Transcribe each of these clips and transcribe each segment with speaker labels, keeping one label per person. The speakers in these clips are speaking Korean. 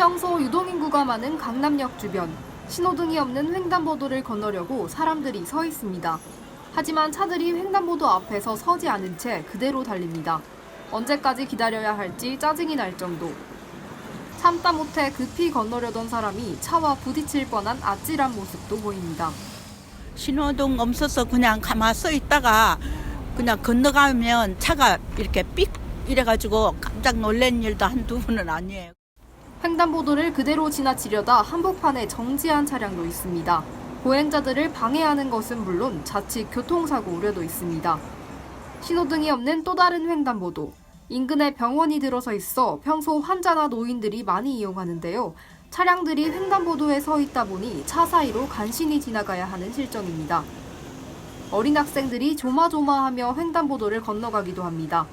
Speaker 1: 평소 유동인구가 많은 강남역 주변 신호등이 없는 횡단보도를 건너려고 사람들이 서 있습니다. 하지만 차들이 횡단보도 앞에서 서지 않은 채 그대로 달립니다. 언제까지 기다려야 할지 짜증이 날 정도. 참다 못해 급히 건너려던 사람이 차와 부딪힐 뻔한 아찔한 모습도 보입니다.
Speaker 2: 신호등 없어서 그냥 가만 서 있다가 그냥 건너가면 차가 이렇게 삑 이래가지고 깜짝 놀란 일도 한두 번은 아니에요.
Speaker 1: 횡단보도를 그대로 지나치려다 한복판에 정지한 차량도 있습니다. 보행자들을 방해하는 것은 물론 자칫 교통사고 우려도 있습니다. 신호등이 없는 또 다른 횡단보도. 인근에 병원이 들어서 있어 평소 환자나 노인들이 많이 이용하는데요. 차량들이 횡단보도에 서 있다 보니 차 사이로 간신히 지나가야 하는 실정입니다. 어린 학생들이 조마조마하며 횡단보도를 건너가기도 합니다.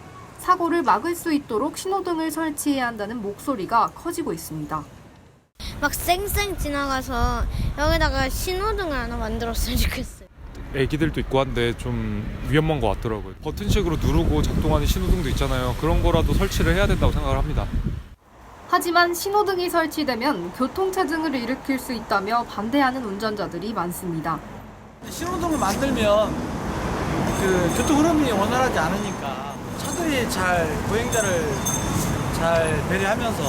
Speaker 1: 사고를 막을 수 있도록 신호등을 설치해야 한다는 목소리가 커지고 있습니다.
Speaker 3: 막 쌩쌩 지나가서 여기다가 신호등을 하나 만들었으면 좋겠어요.
Speaker 4: 애기들도 있고 한데 좀 위험한 것 같더라고요. 버튼식으로 누르고 작동하는 신호등도 있잖아요. 그런 거라도 설치를 해야 된다고 생각을 합니다.
Speaker 1: 하지만 신호등이 설치되면 교통체증을 일으킬 수 있다며 반대하는 운전자들이 많습니다.
Speaker 5: 신호등을 만들면 그 교통 흐름이 원활하지 않으니까 차들이 잘 보행자를 잘 배려하면서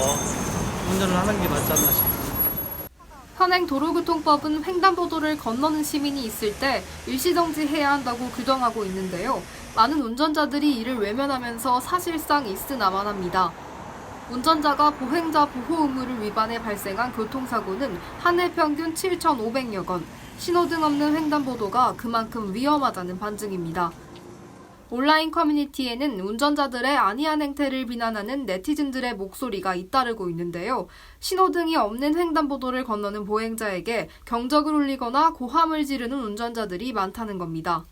Speaker 5: 운전을 하는 게 맞지 않나 싶습니다.
Speaker 1: 현행 도로교통법은 횡단보도를 건너는 시민이 있을 때 일시정지해야 한다고 규정하고 있는데요. 많은 운전자들이 이를 외면하면서 사실상 있으나만 합니다. 운전자가 보행자 보호 의무를 위반해 발생한 교통사고는 한 해 평균 7,500여 건, 신호등 없는 횡단보도가 그만큼 위험하다는 반증입니다. 온라인 커뮤니티에는 운전자들의 안이한 행태를 비난하는 네티즌들의 목소리가 잇따르고 있는데요. 신호등이 없는 횡단보도를 건너는 보행자에게 경적을 울리거나 고함을 지르는 운전자들이 많다는 겁니다.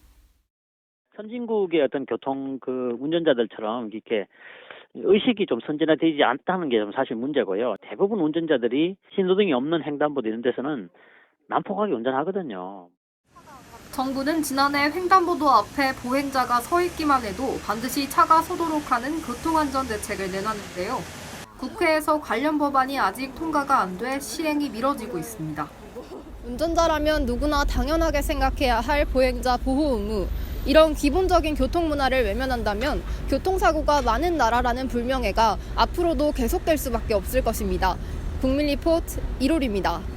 Speaker 6: 선진국의 어떤 교통 그 운전자들처럼 이렇게 의식이 좀 선진화되지 않다는 게 좀 사실 문제고요. 대부분 운전자들이 신호등이 없는 횡단보도 이런 데서는 난폭하게 운전하거든요.
Speaker 1: 정부는 지난해 횡단보도 앞에 보행자가 서 있기만 해도 반드시 차가 서도록 하는 교통안전 대책을 내놨는데요. 국회에서 관련 법안이 아직 통과가 안 돼 시행이 미뤄지고 있습니다. 운전자라면 누구나 당연하게 생각해야 할 보행자 보호 의무. 이런 기본적인 교통 문화를 외면한다면 교통사고가 많은 나라라는 불명예가 앞으로도 계속될 수밖에 없을 것입니다. 국민 리포트 이롤입니다.